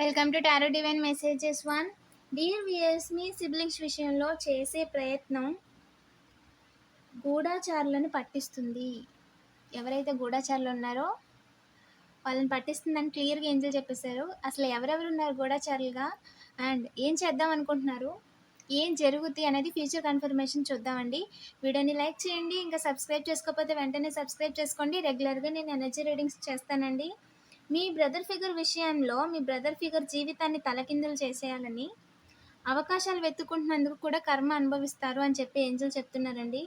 Welcome to tarot divine messages one dear viewers me siblings విషయంలో చేసే ప్రయత్నం గూఢాచారులను పట్టిస్తుంది. ఎవరైతే గూఢాచారులు ఉన్నారో వాళ్ళని పట్టిస్తుందని క్లియర్గా ఏంజల్ చెప్పేశారు. అసలు ఎవరెవరు ఉన్నారు గూఢాచారులుగా? అండ్ ఏం చేద్దాం అనుకుంటున్నారు? ఏం జరుగుతుంది అనేది ఫ్యూచర్ కన్ఫర్మేషన్ చూద్దామండి. వీడియోని లైక్ చేయండి ఇంకా సబ్స్క్రైబ్ చేసుకోకపోతే వెంటనే సబ్స్క్రైబ్ చేసుకోండి. రెగ్యులర్గా నేను ఎనర్జీ రీడింగ్స్ చేస్తానండి. మీ బ్రదర్ ఫిగర్ విషయంలో మీ బ్రదర్ ఫిగర్ జీవితాన్ని తలకిందులు చేసేయాలని అవకాశాలు వెతుక్కుంటున్నందుకు కూడా కర్మ అనుభవిస్తారు అని చెప్పి ఏంజల్ చెప్తున్నారండి.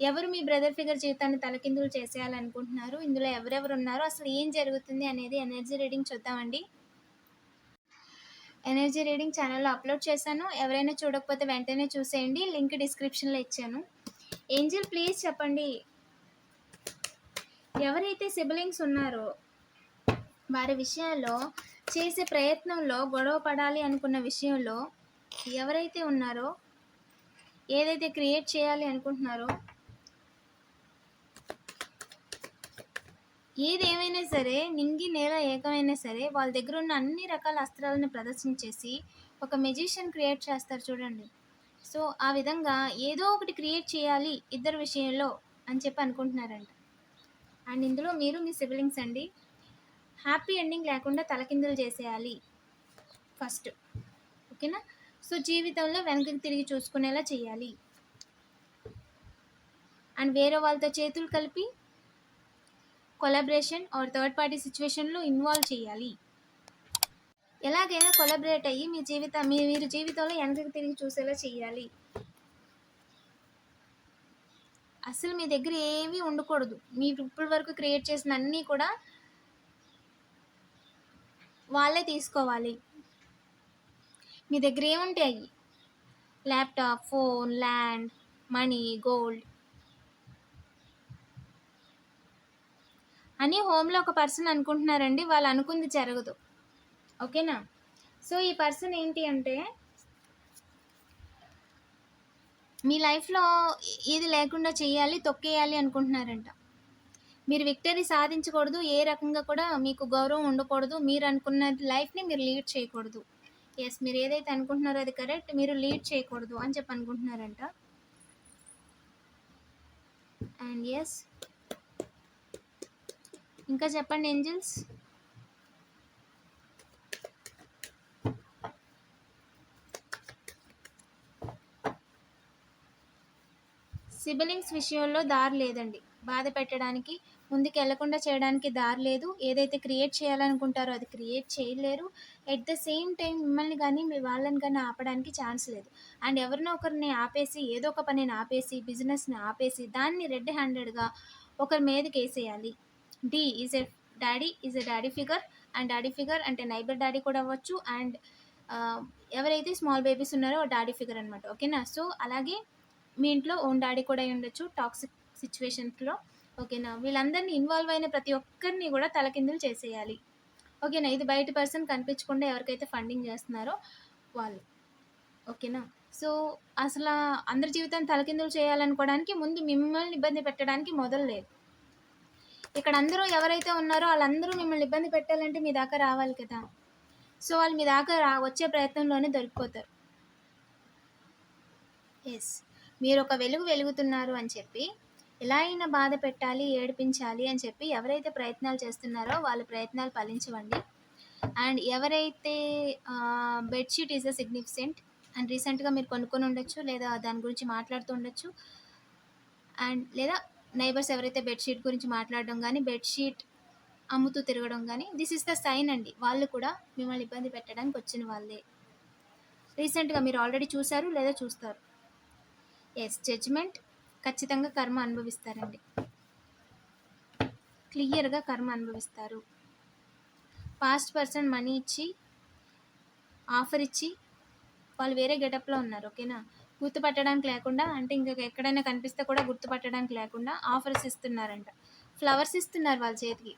ఎవరు మీ బ్రదర్ ఫిగర్ జీవితాన్ని తలకిందులు చేసేయాలనుకుంటున్నారు? ఇందులో ఎవరెవరు ఉన్నారో? అసలు ఏం జరుగుతుంది అనేది ఎనర్జీ రీడింగ్ చూద్దామండి. ఎనర్జీ రీడింగ్ ఛానల్లో అప్లోడ్ చేశాను. ఎవరైనా చూడకపోతే వెంటనే చూసేయండి. లింక్ డిస్క్రిప్షన్లో ఇచ్చాను. ఏంజల్ ప్లీజ్ చెప్పండి. ఎవరైతే సిబ్లింగ్స్ ఉన్నారో వారి విషయాల్లో చేసే ప్రయత్నంలో గొడవ పడాలి అనుకున్న విషయంలో ఎవరైతే ఉన్నారో ఏదైతే క్రియేట్ చేయాలి అనుకుంటున్నారో ఏదేమైనా సరే నింగి నేల ఏకమైనా సరే వాళ్ళ దగ్గర ఉన్న అన్ని రకాల అస్త్రాలను ప్రదర్శించేసి ఒక మెజిషియన్ క్రియేట్ చేస్తారు చూడండి. సో ఆ విధంగా ఏదో ఒకటి క్రియేట్ చేయాలి ఇద్దరు విషయంలో అని చెప్పి అనుకుంటున్నారంట. అండ్ ఇందులో మీరు మీ సిబ్లింగ్స్ అండి హ్యాపీ ఎండింగ్ లేకుండా తలకిందులు చేసేయాలి. ఫస్ట్. ఓకేనా? సో జీవితంలో వెనక్కి తిరిగి చూసుకునేలా చేయాలి. అండ్ వేరే వాళ్ళతో చేతులు కలిపి కొలాబరేషన్ ఆర్ థర్డ్ పార్టీ సిచ్యువేషన్లో ఇన్వాల్వ్ చేయాలి. ఎలాగైనా కొలాబరేట్ అయ్యి మీ జీవితం మీ మీరు జీవితంలో వెనక్కి తిరిగి చూసేలా చేయాలి. అసలు మీ దగ్గర ఏమీ ఉండకూడదు. మీరు ఇప్పటి వరకు క్రియేట్ చేసిన అన్నీ కూడా వాళ్ళే తీసుకోవాలి. మీ దగ్గర ఏముంటాయి? Laptop phone land money gold. అని హోమ్లో ఒక పర్సన్ అనుకుంటున్నారండి వాళ్ళు అనుకుంది జరగదు. ఓకేనా? సో ఈ పర్సన్ ఏంటి అంటే మీ లైఫ్లో ఏది లేకుండా చేయాలి తొక్కేయాలి అనుకుంటున్నారంట. మీరు విక్టరీ సాధించకూడదు ఏ రకంగా కూడా మీకు గౌరవం ఉండకూడదు. మీరు అనుకున్న లైఫ్ని మీరు లీడ్ చేయకూడదు. ఎస్ మీరు ఏదైతే అనుకుంటున్నారో అది కరెక్ట్ మీరు లీడ్ చేయకూడదు అని చెప్పి అనుకుంటున్నారంట. అండ్ ఎస్ ఇంకా చెప్పండి ఏంజిల్స్? సిబిలింగ్స్ విషయంలో దారి లేదండి. బాధ పెట్టడానికి ముందుకు వెళ్ళకుండా చేయడానికి దారి లేదు. ఏదైతే క్రియేట్ చేయాలనుకుంటారో అది క్రియేట్ చేయలేరు. ఎట్ ద సేమ్ టైం మిమ్మల్ని కానీ మీ వాళ్ళని కానీ ఆపడానికి ఛాన్స్ లేదు. అండ్ ఎవరినో ఒకరిని ఆపేసి ఏదో ఒక పనిని ఆపేసి బిజినెస్ని ఆపేసి దాన్ని రెడ్ హ్యాండెడ్గా ఒకరి మీదకి వేసేయాలి. D is a daddy is a daddy figure and daddy figure అంటే నైబర్ డాడీ కూడా అవ్వచ్చు. అండ్ ఎవరైతే స్మాల్ బేబీస్ ఉన్నారో డాడీ ఫిగర్ అనమాట ఓకేనా సో అలాగే మీ ఇంట్లో ఓన్ డాడీ కూడా ఉండొచ్చు టాక్సిక్ సిచ్యువేషన్స్లో ఓకేనా? వీళ్ళందరినీ ఇన్వాల్వ్ అయిన ప్రతి ఒక్కరిని కూడా తలకిందులు చేసేయాలి. ఓకేనా? ఇది బయట పర్సన్ కనిపించకుండా ఎవరికైతే ఫండింగ్ చేస్తున్నారో వాళ్ళు. ఓకేనా? సో అసలు అందరి జీవితాన్ని తలకిందులు చేయాలనుకోవడానికి ముందు మిమ్మల్ని ఇబ్బంది పెట్టడానికి మొదలు లేదు. ఇక్కడ అందరూ ఎవరైతే ఉన్నారో వాళ్ళందరూ మిమ్మల్ని ఇబ్బంది పెట్టాలంటే మీ దాకా రావాలి కదా. సో వాళ్ళు మీ దాకా రా వచ్చే ప్రయత్నంలోనే దొరికిపోతారు. ఎస్ మీరు ఒక వెలుగు వెలుగుతున్నారు అని చెప్పి ఎలా అయినా బాధ పెట్టాలి ఏడిపించాలి అని చెప్పి ఎవరైతే ప్రయత్నాలు చేస్తున్నారో వాళ్ళ ప్రయత్నాలు ఫలించవండి. అండ్ ఎవరైతే bedsheet is a significant and రీసెంట్గా మీరు కొనుక్కొని ఉండొచ్చు లేదా దాని గురించి మాట్లాడుతూ ఉండొచ్చు. అండ్ లేదా నైబర్స్ ఎవరైతే బెడ్షీట్ గురించి మాట్లాడడం కానీ బెడ్షీట్ అమ్ముతూ తిరగడం కానీ దిస్ ఇస్ ద సైన్ అండి. వాళ్ళు కూడా మిమ్మల్ని ఇబ్బంది పెట్టడానికి వచ్చిన వాళ్ళే. రీసెంట్గా మీరు ఆల్రెడీ చూశారు లేదా చూస్తారు? ఎస్ జడ్జ్మెంట్ ఖచ్చితంగా కర్మ అనుభవిస్తారండి. క్లియర్గా కర్మ అనుభవిస్తారు. పాస్ట్ పర్సన్ మనీ ఇచ్చి ఆఫర్ ఇచ్చి వాళ్ళు వేరే గెటప్లో ఉన్నారు ఓకేనా? గుర్తుపట్టడానికి లేకుండా అంటే ఇంకా ఎక్కడైనా కనిపిస్తే కూడా గుర్తుపట్టడానికి లేకుండా ఆఫర్స్ ఇస్తున్నారంట. ఫ్లవర్స్ ఇస్తున్నారు వాళ్ళ చేతికి.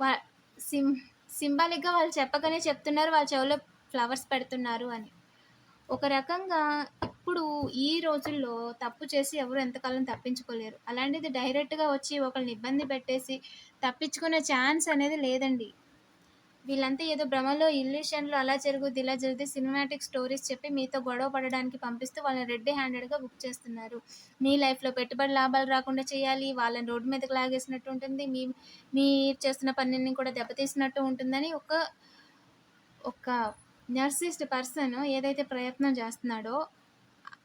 వా సిం సింబాలిక్గా వాళ్ళు చెప్పగానే చెప్తున్నారు వాళ్ళ చెవిలో ఫ్లవర్స్ పెడుతున్నారు అని. ఒక రకంగా ఇప్పుడు ఈ రోజుల్లో తప్పు చేసి ఎవరు ఎంతకాలం తప్పించుకోలేరు. అలాంటిది డైరెక్ట్గా వచ్చి ఒకరిని ఇబ్బంది పెట్టేసి తప్పించుకునే ఛాన్స్ అనేది లేదండి. వీళ్ళంతా ఏదో భ్రమలో ఇల్యూషన్లో అలా జరుగుద్ది ఇలా జరుగుద్ది సినిమాటిక్ స్టోరీస్ చెప్పి మీతో గొడవ పడడానికి పంపిస్తూ వాళ్ళని రెడ్ హ్యాండెడ్గా బుక్ చేస్తున్నారు. మీ లైఫ్లో పెట్టుబడి లాభాలు రాకుండా చేయాలి వాళ్ళని రోడ్డు మీదకి లాగేసినట్టు ఉంటుంది మీ మీరు చేస్తున్న పనిని కూడా దెబ్బతీసినట్టు ఉంటుందని ఒక ఒక నర్సిస్ట్ పర్సన్ ఏదైతే ప్రయత్నం చేస్తున్నాడో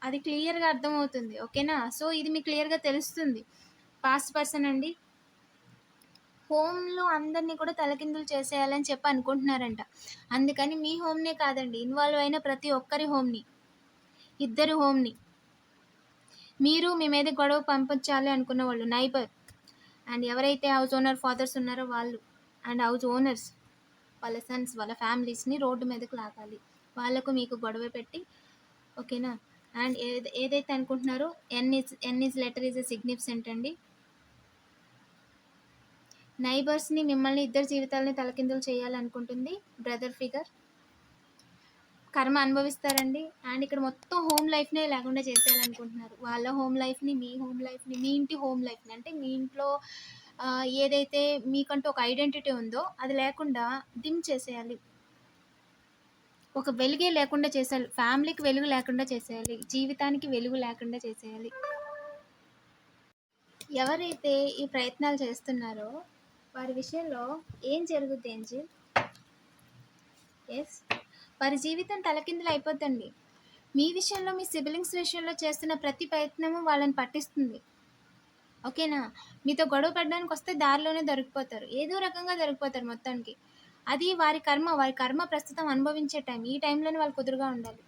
అది క్లియర్గా అర్థమవుతుంది ఓకేనా? సో ఇది మీకు క్లియర్గా తెలుస్తుంది. పాస్ట్ పర్సన్ అండి. హోమ్లో అందరినీ కూడా తలకిందులు చేసేయాలని చెప్పి అనుకుంటున్నారంట. అందుకని మీ హోమ్నే కాదండి ఇన్వాల్వ్ అయిన ప్రతి ఒక్కరి హోమ్ని ఇద్దరు హోమ్ని. మీరు మీ మీద గొడవ పంపించాలి అనుకున్న వాళ్ళు నైబర్. అండ్ ఎవరైతే హౌస్ ఓనర్ ఫాదర్స్ ఉన్నారో వాళ్ళు అండ్ హౌస్ ఓనర్స్. వాళ్ళ సన్స్ వాళ్ళ ఫ్యామిలీస్ని రోడ్డు మీదకి లాగాలి. వాళ్ళకు మీకు గొడవ పెట్టి ఓకేనా అండ్ ఏ ఏదైతే అనుకుంటున్నారో N is N is letter is a significant అండి. నైబర్స్ని మిమ్మల్ని ఇద్దరు జీవితాలని తలకిందులు చేయాలనుకుంటుంది. బ్రదర్ ఫిగర్ కర్మ అనుభవిస్తారండి. అండ్ ఇక్కడ మొత్తం హోమ్ లైఫ్నే లేకుండా చేసేయాలనుకుంటున్నారు. వాళ్ళ హోమ్ లైఫ్ని మీ హోమ్ లైఫ్ని మీ ఇంటి హోమ్ లైఫ్ని అంటే మీ ఇంట్లో ఏదైతే మీకంటూ ఒక ఐడెంటిటీ ఉందో అది లేకుండా డిమ్ చేసేయాలి. ఒక వెలుగే లేకుండా చేసేయాలి. ఫ్యామిలీకి వెలుగు లేకుండా చేసేయాలి. జీవితానికి వెలుగు లేకుండా చేసేయాలి. ఎవరైతే ఈ ప్రయత్నాలు చేస్తున్నారో వారి విషయంలో ఏం జరుగుద్ది ఏంజిల్? ఎస్ వారి జీవితం తలకిందులు అయిపోద్దండి. మీ విషయంలో మీ సిబ్లింగ్స్ విషయంలో చేస్తున్న ప్రతి ప్రయత్నము వాళ్ళని పట్టిస్తుంది. ఓకేనా? మీతో గొడవ పడడానికి వస్తే దారిలోనే దొరికిపోతారు. ఏదో రకంగా దొరికిపోతారు మొత్తానికి. అది వారి కర్మ. వారి కర్మ ప్రస్తుతం అనుభవించే టైం. ఈ టైంలోనే వాళ్ళు కుదురుగా ఉండాలి.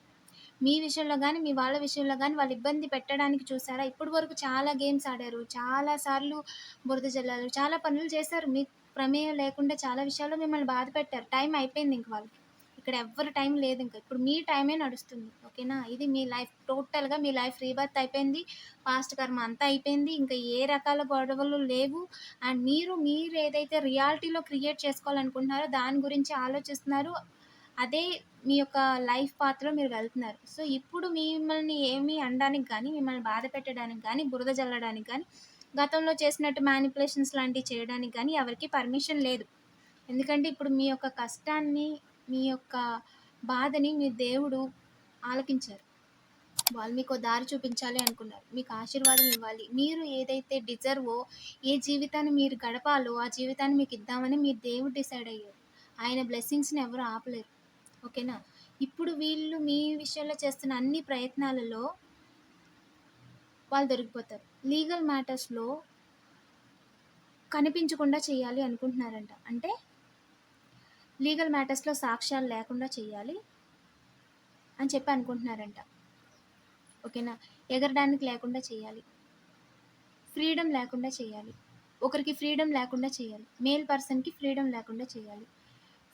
మీ విషయంలో కానీ మీ వాళ్ళ విషయంలో కానీ వాళ్ళు ఇబ్బంది పెట్టడానికి చూసారా? ఇప్పటి వరకు చాలా గేమ్స్ ఆడారు. చాలా సార్లు బురద జల్లారు చాలా పనులు చేశారు. మీ ప్రమేయం లేకుండా చాలా విషయాల్లో మిమ్మల్ని బాధ పెట్టారు. టైం అయిపోయింది ఇంక వాళ్ళకి. ఇక్కడ ఎవరి టైం లేదు ఇంకా. ఇప్పుడు మీ టైమే నడుస్తుంది. ఓకేనా? ఇది మీ లైఫ్ టోటల్గా మీ లైఫ్ రీబర్త్ అయిపోయింది. పాస్ట్ కర్మ అంతా అయిపోయింది. ఇంకా ఏ రకాల గొడవలు లేవు. అండ్ మీరు మీరు ఏదైతే రియాలిటీలో క్రియేట్ చేసుకోవాలనుకుంటున్నారో దాని గురించి ఆలోచిస్తున్నారు. అదే మీ యొక్క లైఫ్ పాత్రలో మీరు వెళ్తున్నారు. సో ఇప్పుడు మిమ్మల్ని ఏమీ అనడానికి కానీ మిమ్మల్ని బాధ పెట్టడానికి కానీ బురద జల్లడానికి కానీ గతంలో చేసినట్టు మ్యానిపులేషన్స్ లాంటివి చేయడానికి కానీ ఎవరికి పర్మిషన్ లేదు. ఎందుకంటే ఇప్పుడు మీ యొక్క కష్టాన్ని మీ యొక్క బాధని మీ దేవుడు ఆలకించారు. వాళ్ళు మీకు దారి చూపించాలి అనుకున్నారు. మీకు ఆశీర్వాదం ఇవ్వాలి. మీరు ఏదైతే డిజర్వో ఏ జీవితాన్ని మీరు గడపాలో ఆ జీవితాన్ని మీకు ఇద్దామని మీరు దేవుడు డిసైడ్ అయ్యారు. ఆయన బ్లెస్సింగ్స్ని ఎవరు ఆపలేరు. ఓకేనా? ఇప్పుడు వీళ్ళు మీ విషయంలో చేస్తున్న అన్ని ప్రయత్నాలలో వాళ్ళు దొరికిపోతారు. లీగల్ మ్యాటర్స్లో కనిపించకుండా చేయాలి అనుకుంటున్నారంట. అంటే లీగల్ మ్యాటర్స్లో సాక్ష్యాలు లేకుండా చేయాలి అని చెప్పి అనుకుంటున్నారంట. ఓకేనా? ఎగరడానికి లేకుండా చేయాలి. ఫ్రీడమ్ లేకుండా చేయాలి. ఒకరికి ఫ్రీడమ్ లేకుండా చేయాలి. మేల్ పర్సన్కి ఫ్రీడమ్ లేకుండా చేయాలి.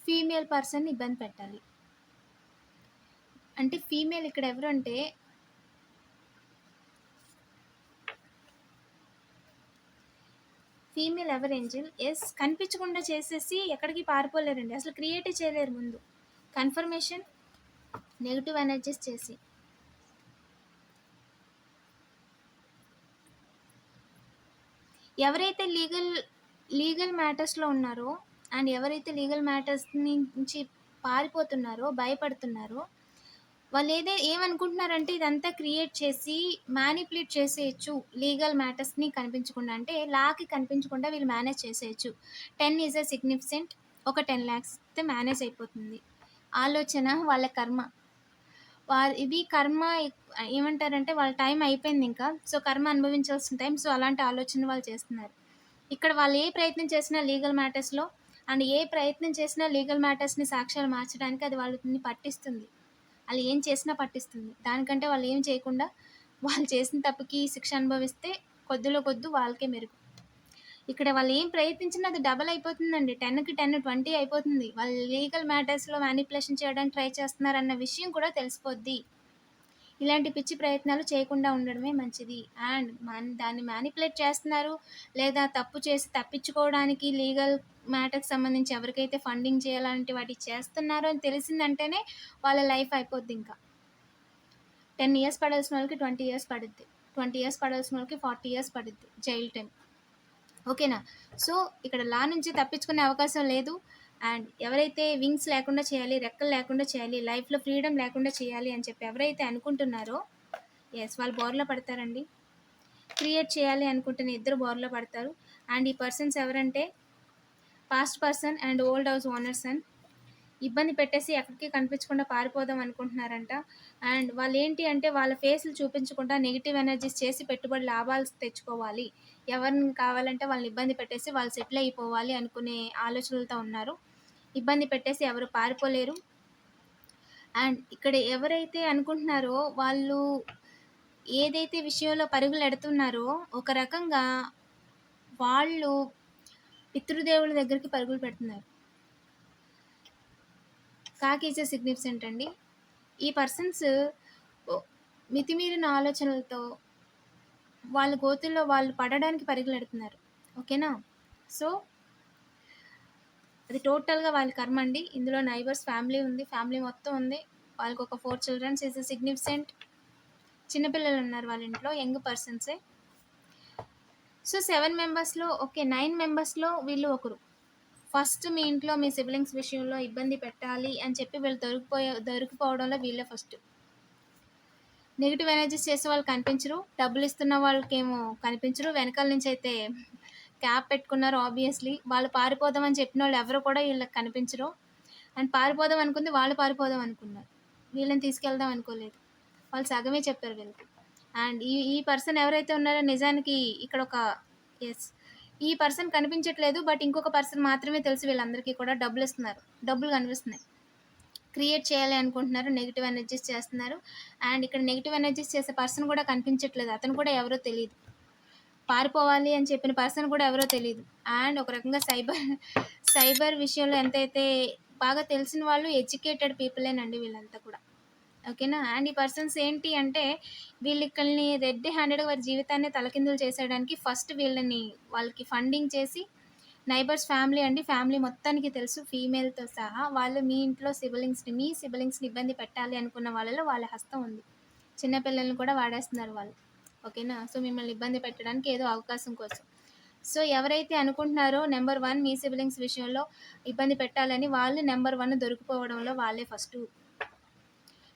ఫీమేల్ పర్సన్ ఇబ్బంది పెట్టాలి. అంటే ఫీమేల్ ఇక్కడ ఎవరు అంటే ఫీమేల్ ఎవర్ ఏంజిల్? ఎస్ కనిపించకుండా చేసేసి ఎక్కడికి పారిపోలేరండి. అసలు క్రియేట్ చేయలేరు ముందు. కన్ఫర్మేషన్ నెగిటివ్ ఎనర్జీస్ చేసి. ఎవరైతే లీగల్ లీగల్ మ్యాటర్స్లో ఉన్నారో అండ్ ఎవరైతే లీగల్ మ్యాటర్స్ నుంచి పారిపోతున్నారో భయపడుతున్నారో వాళ్ళు ఏదే ఏమనుకుంటున్నారంటే ఇదంతా క్రియేట్ చేసి మ్యానిపులేట్ చేసేయచ్చు లీగల్ మ్యాటర్స్ని కనిపించకుండా అంటే లాకి కనిపించకుండా వీళ్ళు మేనేజ్ చేసేయచ్చు. టెన్ ఈజ్ అ సిగ్నిఫికెంట్ ఒక టెన్ ల్యాక్స్ అయితే మేనేజ్ అయిపోతుంది. ఆలోచన వాళ్ళ కర్మ. వారు ఇది కర్మ ఏమంటారంటే వాళ్ళ టైం అయిపోయింది ఇంకా. సో కర్మ అనుభవించాల్సిన టైం సో అలాంటి ఆలోచన వాళ్ళు చేస్తున్నారు. ఇక్కడ వాళ్ళు ఏ ప్రయత్నం చేసినా లీగల్ మ్యాటర్స్లో అండ్ ఏ ప్రయత్నం చేసినా లీగల్ మ్యాటర్స్ని సాక్ష్యాలు మార్చడానికి అది వాళ్ళని పట్టిస్తుంది. వాళ్ళు ఏం చేసినా పట్టిస్తుంది. దానికంటే వాళ్ళు ఏం చేయకుండా వాళ్ళు చేసిన తప్పుకి శిక్ష అనుభవిస్తే కొద్దిలో కొద్దు వాళ్ళకే మెరుగు. ఇక్కడ వాళ్ళు ఏం ప్రయత్నించినా అది డబల్ అయిపోతుందండి. టెన్కి టెన్ ట్వంటీ అయిపోతుంది. వాళ్ళు లీగల్ మ్యాటర్స్లో మ్యానిపులేషన్ చేయడానికి ట్రై చేస్తున్నారన్న విషయం కూడా తెలిసిపోద్ది. ఇలాంటి పిచ్చి ప్రయత్నాలు చేయకుండా ఉండడమే మంచిది. అండ్ మన దాన్ని మ్యానిపులేట్ చేస్తున్నారు లేదా తప్పు చేసి తప్పించుకోవడానికి లీగల్ మ్యాటర్కి సంబంధించి ఎవరికైతే ఫండింగ్ చేయాలంటే వాటి చేస్తున్నారో అని తెలిసిందంటేనే వాళ్ళ లైఫ్ అయిపోద్ది ఇంకా. టెన్ ఇయర్స్ పడాల్సిన వాళ్ళకి ట్వంటీ ఇయర్స్ పడుద్ది. ట్వంటీ ఇయర్స్ పడాల్సిన వాళ్ళకి ఫార్టీ ఇయర్స్ పడుద్ది జైల్ టైం. ఓకేనా? సో ఇక్కడ లా నుంచి తప్పించుకునే అవకాశం లేదు. అండ్ ఎవరైతే వింగ్స్ లేకుండా చేయాలి రెక్కలు లేకుండా చేయాలి లైఫ్లో ఫ్రీడమ్ లేకుండా చేయాలి అని చెప్పి ఎవరైతే అనుకుంటున్నారో ఎస్ వాళ్ళు బోర్లో పడతారండి. క్రియేట్ చేయాలి అనుకుంటున్న ఇద్దరు బోర్లో పడతారు. అండ్ ఈ పర్సన్స్ ఎవరంటే past person and old house owners and ఇబ్బంది పెట్టేసి ఎక్కడికి కనిపించకుండా పారిపోదాం అనుకుంటున్నారంట. అండ్ వాళ్ళు ఏంటి అంటే వాళ్ళ ఫేస్లు చూపించకుండా నెగిటివ్ ఎనర్జీస్ చేసి పెట్టుబడి లాభాలు తెచ్చుకోవాలి. ఎవరిని కావాలంటే వాళ్ళని ఇబ్బంది పెట్టేసి వాళ్ళు సెటిల్ అయిపోవాలి అనుకునే ఆలోచనలతో ఉన్నారు. ఇబ్బంది పెట్టేసి ఎవరు పారిపోలేరు. అండ్ ఇక్కడ ఎవరైతే అనుకుంటున్నారో వాళ్ళు ఏదైతే విషయంలో పరుగులు ఎడుతున్నారో ఒక రకంగా వాళ్ళు పితృదేవుల దగ్గరికి పరుగులు పెడుతున్నారు. కాకి ఈజ్ సిగ్నిఫికెంట్ అండి. ఈ పర్సన్స్ మితిమీరిన ఆలోచనలతో వాళ్ళ గోతుల్లో వాళ్ళు పడడానికి పరుగులు ఎడుతున్నారు. ఓకేనా? సో అది టోటల్గా వాళ్ళ కర్మ అండి. ఇందులో నైబర్స్ ఫ్యామిలీ ఉంది. ఫ్యామిలీ మొత్తం ఉంది. వాళ్ళకి ఒక ఫోర్ చిల్డ్రన్స్ ఈజ్ సిగ్నిఫికెంట్ చిన్నపిల్లలు ఉన్నారు వాళ్ళ ఇంట్లో యంగ్ పర్సన్సే సో సెవెన్ మెంబర్స్లో ఓకే నైన్ మెంబర్స్లో వీళ్ళు ఒకరు. ఫస్ట్ మీ ఇంట్లో మీ సిబ్లింగ్స్ విషయంలో ఇబ్బంది పెట్టాలి అని చెప్పి వీళ్ళు దొరికిపోయే దొరికిపోవడంలో వీళ్ళే ఫస్ట్ నెగిటివ్ ఎనర్జీస్ చేసే వాళ్ళు కనిపించరు. డబ్బులు ఇస్తున్న వాళ్ళకేమో కనిపించరు. వెనకాల నుంచి అయితే క్యాప్ పెట్టుకున్నారు ఆబ్వియస్లీ వాళ్ళు పారిపోదామని చెప్పిన వాళ్ళు ఎవరు కూడా వీళ్ళకి కనిపించరు. అండ్ పారిపోదాం అనుకుంది వాళ్ళు పారిపోదాం అనుకున్నారు. వీళ్ళని తీసుకెళ్దాం అనుకోలేదు. వాళ్ళు సగమే చెప్పారు వీళ్ళకి. అండ్ ఈ ఈ పర్సన్ ఎవరైతే ఉన్నారో నిజానికి ఇక్కడ ఒక ఎస్ ఈ పర్సన్ కనిపించట్లేదు బట్ ఇంకొక పర్సన్ మాత్రమే తెలుసు వీళ్ళందరికీ కూడా డబ్బులు ఇస్తున్నారు. డబ్బులు కనిపిస్తున్నాయి. క్రియేట్ చేయాలి అనుకుంటున్నారు నెగిటివ్ ఎనర్జీస్ చేస్తున్నారు. అండ్ ఇక్కడ నెగిటివ్ ఎనర్జీస్ చేసే పర్సన్ కూడా కనిపించట్లేదు. అతను కూడా ఎవరో తెలియదు పారిపోవాలి అని చెప్పిన పర్సన్ కూడా ఎవరో తెలియదు అండ్ ఒక రకంగా సైబర్ సైబర్ విషయంలో ఎంతైతే బాగా తెలిసిన వాళ్ళు ఎడ్యుకేటెడ్ పీపులేనండి వీళ్ళంతా కూడా. ఓకేనా? అండ్ ఈ పర్సన్స్ ఏంటి అంటే వీళ్ళు ఇక్కడిని రెడ్ హ్యాండెడ్ వారి జీవితాన్ని తలకిందులు చేసేయడానికి ఫస్ట్ వీళ్ళని వాళ్ళకి ఫండింగ్ చేసి నైబర్స్ ఫ్యామిలీ అండి ఫ్యామిలీ మొత్తానికి తెలుసు ఫీమేల్తో సహా వాళ్ళు మీ ఇంట్లో సిబిలింగ్స్ని మీ సిబిలింగ్స్ని ఇబ్బంది పెట్టాలి అనుకున్న వాళ్ళలో వాళ్ళ హస్తం ఉంది. చిన్నపిల్లల్ని కూడా వాడేస్తున్నారు వాళ్ళు. ఓకేనా? సో మిమ్మల్ని ఇబ్బంది పెట్టడానికి ఏదో అవకాశం కోసం. సో ఎవరైతే అనుకుంటున్నారో నెంబర్ వన్ మీ సిబిలింగ్స్ విషయంలో ఇబ్బంది పెట్టాలని వాళ్ళు నెంబర్ వన్ దొరికిపోవడంలో వాళ్ళే ఫస్ట్.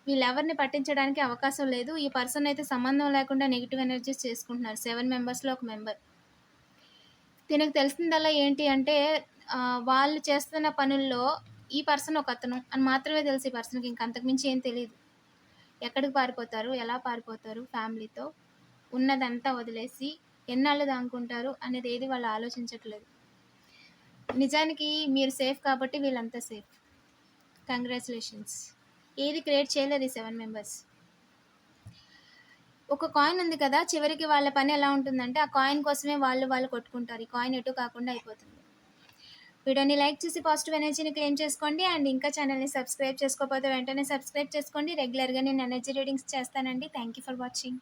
వీళ్ళెవరిని పట్టించడానికి అవకాశం లేదు. ఈ పర్సన్ అయితే సంబంధం లేకుండా నెగిటివ్ ఎనర్జీస్ చేసుకుంటున్నారు. సెవెన్ మెంబర్స్లో ఒక మెంబర్. తినకు తెలిసిందల్లా ఏంటి అంటే వాళ్ళు చేస్తున్న పనుల్లో ఈ పర్సన్ ఒక అతను అని మాత్రమే తెలుసు ఈ పర్సన్కి. ఇంక అంతకుమించి ఏం తెలియదు ఎక్కడికి పారిపోతారు? ఎలా పారిపోతారు? ఫ్యామిలీతో. ఉన్నదంతా వదిలేసి ఎన్నాళ్ళు దానుకుంటారు అనేది ఏది వాళ్ళు ఆలోచించట్లేదు. నిజానికి మీరు సేఫ్ కాబట్టి వీళ్ళంతా సేఫ్. కంగ్రాచులేషన్స్. ఏది క్రియేట్ చేయలేదు ఈ సెవెన్ మెంబర్స్. ఒక కాయిన్ ఉంది కదా చివరికి వాళ్ళ పని ఎలా ఉంటుందంటే ఆ కాయిన్ కోసమే వాళ్ళు వాళ్ళు కొట్టుకుంటారు. ఈ కాయిన్ ఎటు కాకుండా అయిపోతుంది. వీడియోని లైక్ చేసి పాజిటివ్ ఎనర్జీని క్లెయిమ్ చేసుకోండి అండ్ ఇంకా ఛానల్ని సబ్స్క్రైబ్ చేసుకోకపోతే వెంటనే సబ్స్క్రైబ్ చేసుకోండి. రెగ్యులర్గా నేను ఎనర్జీ రీడింగ్స్ చేస్తానండి. Thank you for watching.